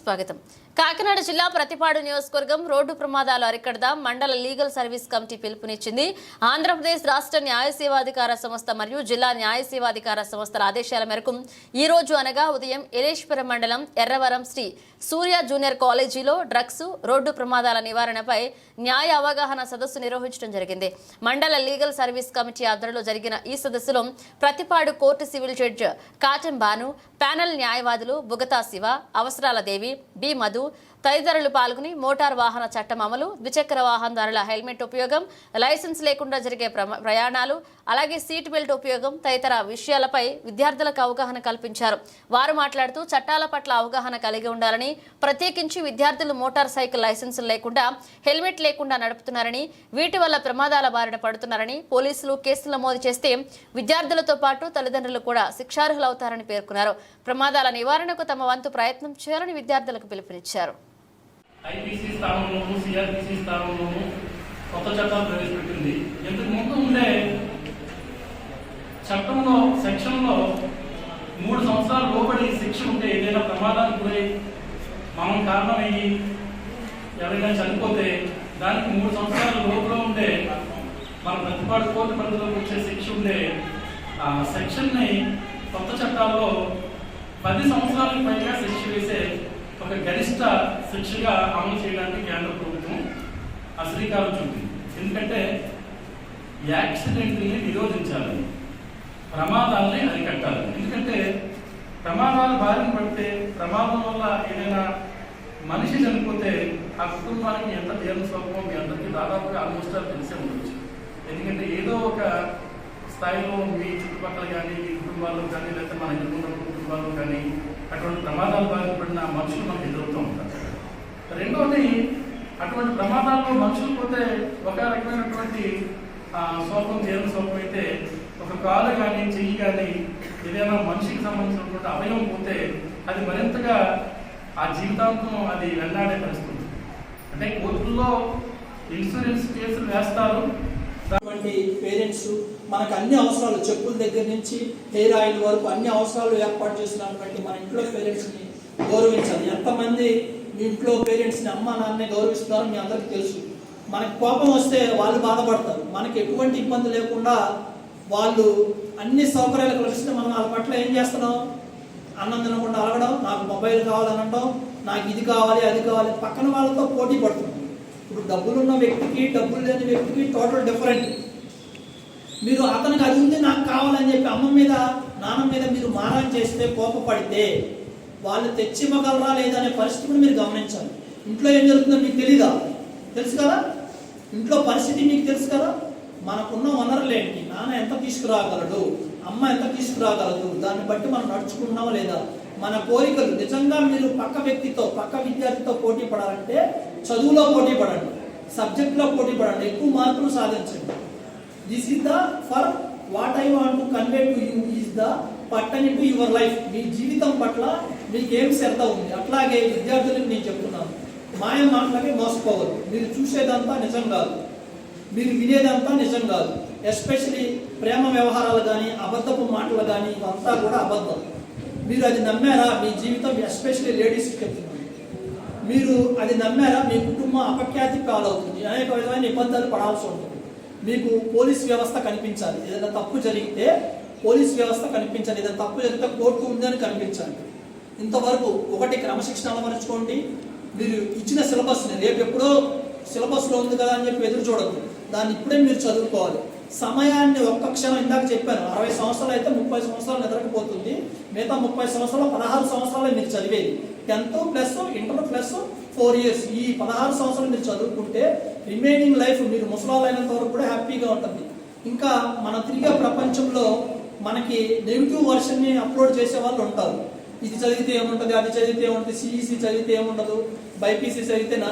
స్వాగతం. కాకినాడ జిల్లా ప్రతిపాడు నియోజకవర్గం రోడ్డు ప్రమాదాలు అరికడదాం మండల లీగల్ సర్వీస్ కమిటీ పిలుపునిచ్చింది. ఆంధ్రప్రదేశ్ రాష్ట్ర న్యాయ సేవాధికార సంస్థ మరియు జిల్లా న్యాయ సేవాధికార సంస్థల ఆదేశాల మేరకు ఈ రోజు అనగా ఉదయం ఎలేశ్వరం మండలం ఎర్రవరం శ్రీ సూర్య జూనియర్ కాలేజీలో డ్రగ్స్ రోడ్డు ప్రమాదాల నివారణపై న్యాయ అవగాహన సదస్సు నిర్వహించడం జరిగింది. మండల లీగల్ సర్వీస్ కమిటీ ఆధ్వర్యంలో జరిగిన ఈ సదస్సులో Prathipadu court civil judge Katam Banu panel న్యాయవాదులు బుగతా శివ అవసరాల దేవి బి మధు తదితరులు పాల్గొని మోటార్ వాహన చట్టం అమలు ద్విచక్ర వాహనదారుల హెల్మెట్ ఉపయోగం లైసెన్స్ లేకుండా జరిగే ప్రయాణాలు అలాగే సీట్ బెల్ట్ ఉపయోగం తదితర విషయాలపై విద్యార్థులకు అవగాహన కల్పించారు. వారు మాట్లాడుతూ చట్టాల పట్ల అవగాహన కలిగి ఉండాలని ప్రత్యేకించి విద్యార్థులు మోటార్ సైకిల్ లైసెన్సులు లేకుండా హెల్మెట్ లేకుండా నడుపుతున్నారని వీటి వల్ల ప్రమాదాల బారిన పడుతున్నారని పోలీసులు కేసులు నమోదు చేస్తే విద్యార్థులతో పాటు తల్లిదండ్రులు కూడా శిక్షార్హులవుతారని పేర్కొన్నారు. ప్రమాదాల నివారణకు తమ వంతు ప్రయత్నం చేయాలని విద్యార్థులకు పిలుపునిచ్చారు. ఐపీసీ స్థానంలోను సిఆర్పిసి స్థానంలోను కొత్త చట్టాలు ప్రవేశపెట్టింది. ఇంతకు ముందు ఉండే చట్టంలో సెక్షన్లో మూడు సంవత్సరాలు లోబడి శిక్ష ఉంటే ఏదైనా ప్రమాదానికి గురై మనం కారణమయ్యి ఎవరైనా చనిపోతే దానికి మూడు సంవత్సరాల లోపల ఉండే మన ప్రతిపాటు కోర్టు పరిధిలోకి వచ్చే శిక్ష ఉండే ఆ సెక్షన్ని కొత్త చట్టాల్లో పది సంవత్సరాలకు పైగా శిక్ష వేసే ఒక గరిష్ట శిక్షగా అమలు చేయడానికి కేంద్ర ప్రభుత్వం ఆ ఎందుకంటే యాక్సిడెంట్ని నిరోధించాలి. ప్రమాదాలని అరికట్టాలి ఎందుకంటే ప్రమాదాలు బారిన పడితే ప్రమాదం వల్ల ఏదైనా మనిషి చనిపోతే ఆ కుటుంబానికి ఎంత జీవన స్వభావం మీ అందరికీ దాదాపుగా ఆల్మోస్ట్ ఆల్ తెలిసే ఉండొచ్చు. ఎందుకంటే ఏదో ఒక స్థాయిలో మీ చుట్టుపక్కల కానీ మీ కుటుంబాల్లో కానీ లేకపోతే మన ఎదుర్కొన్న కుటుంబాల్లో కానీ అటువంటి ప్రమాదాలు బాధపడిన మనుషులు మనకు ఎదురవుతూ ఉంటారు. రెండవది అటువంటి ప్రమాదాల్లో మనుషులు పోతే ఒక రకమైనటువంటి ఆ, స్వల్పం శోకం అయితే ఒక కాలు కానీ చెయ్యి కానీ ఏదైనా మనిషికి సంబంధించినటువంటి అవయవం పోతే అది మరింతగా ఆ జీవితాంతం అది వెళ్ళాడే పరిస్థితి. అంటే కోర్టుల్లో ఇన్సూరెన్స్ కేసులు వేస్తారు. ఉన్నటువంటి పేరెంట్స్ మనకు అన్ని అవసరాలు చెప్పుల దగ్గర నుంచి హెయిర్ ఆయిల్ వరకు అన్ని అవసరాలు ఏర్పాటు చేసినటువంటి మన ఇంట్లో పేరెంట్స్ని గౌరవించాలి. ఎంతమంది మీ ఇంట్లో పేరెంట్స్ని అమ్మ నాన్నే గౌరవిస్తున్నారో మీ అందరికీ తెలుసు. మనకు కోపం వస్తే వాళ్ళు బాధపడతారు. మనకి ఎటువంటి ఇబ్బంది లేకుండా వాళ్ళు అన్ని సౌకర్యాలు కలిస్తే మనం వాళ్ళ పట్ల ఏం చేస్తున్నాం? అన్నం తినకుండా అలగడం నాకు మొబైల్ కావాలనడం నాకు ఇది కావాలి అది కావాలి పక్కన వాళ్ళతో పోటీ పడుతున్నాం. ఇప్పుడు డబ్బులున్న వ్యక్తికి డబ్బులు లేని వ్యక్తికి టోటల్ డిఫరెంట్ మీరు అతనికి అది ఉంది నాకు కావాలని చెప్పి అమ్మ మీద నాన్న మీద మీరు మారం చేస్తే కోపపడితే వాళ్ళు తెచ్చివ్వగలరా లేదా లేదనే పరిస్థితి కూడా మీరు గమనించాలి. ఇంట్లో ఏం జరుగుతుందో మీకు తెలీదా? తెలుసు కదా? ఇంట్లో పరిస్థితి మీకు తెలుసు కదా? మనకున్న వనరులేంటి నాన్న ఎంత తీసుకురాగలడు? అమ్మ ఎంత తీసుకురాగలదు? దాన్ని బట్టి మనం నడుచుకున్నాం లేదా? మన కోరికలు. నిజంగా మీరు పక్క వ్యక్తితో పక్క విద్యార్థితో పోటీ పడాలంటే చదువులో పోటీ పడండి. సబ్జెక్ట్లో పోటీ పడండి. ఎక్కువ మార్కులు సాధించండి. This is the for what I want to convey to you is the పట్టని టు యువర్ లైఫ్ మీ జీవితం పట్ల మీకు ఏం శ్రద్ధ ఉంది? అట్లాగే విద్యార్థులకు నేను చెప్తున్నాను. మాయ మాటలకి మోసపోవద్దు. మీరు చూసేదంతా నిజం కాదు. మీరు వినేదంతా నిజం కాదు. ఎస్పెషలీ ప్రేమ వ్యవహారాలు కానీ అబద్ధపు మాటలు కానీ ఇవంతా కూడా అబద్ధం. మీరు అది నమ్మారా? మీ జీవితం ఎస్పెషలీ లేడీస్కి చెప్తున్నాను. మీరు అది నమ్మారా? మీ కుటుంబం అపఖ్యాతి పాలవుతుంది. అనేక విధమైన ఇబ్బందులు పడాల్సి ఉంటుంది. మీకు పోలీస్ వ్యవస్థ కనిపించాలి. ఏదైనా తప్పు జరిగితే పోలీస్ వ్యవస్థ కనిపించాలి. ఏదైనా తప్పు జరిగితే కోర్టు ఉందని కనిపించాలి. ఇంతవరకు ఒకటి క్రమశిక్షణ అలవరుచుకోండి మీరు ఇచ్చిన సిలబస్ని రేపు ఎప్పుడో సిలబస్లో ఉంది కదా అని చెప్పి ఎదురు చూడద్దు. దాన్ని ఇప్పుడే మీరు చదువుకోవాలి. సమయాన్ని ఒక్క క్షణం ఇందాక చెప్పాను. అరవై సంవత్సరాలు అయితే ముప్పై సంవత్సరాలు నిద్రకపోతుంది. మిగతా ముప్పై సంవత్సరాలు పదహారు సంవత్సరాలు మీరు చదివేది. Tenth plus inter plus four years ఈ పదహారు సంవత్సరాలు మీరు చదువుకుంటే రిమైనింగ్ లైఫ్ మీరు ముసలాలైనంత వరకు కూడా హ్యాపీగా ఉంటుంది. ఇంకా మన తిరిగే ప్రపంచంలో మనకి నెగిటివ్ వర్షన్ని అప్లోడ్ చేసే వాళ్ళు ఉంటారు. ఇది చదివితే ఏముంటుంది? అది చదివితే ఏముంటుంది? సిఈసి చదివితే ఏముండదు? బైపీసీ చదివితే నర్సింగ్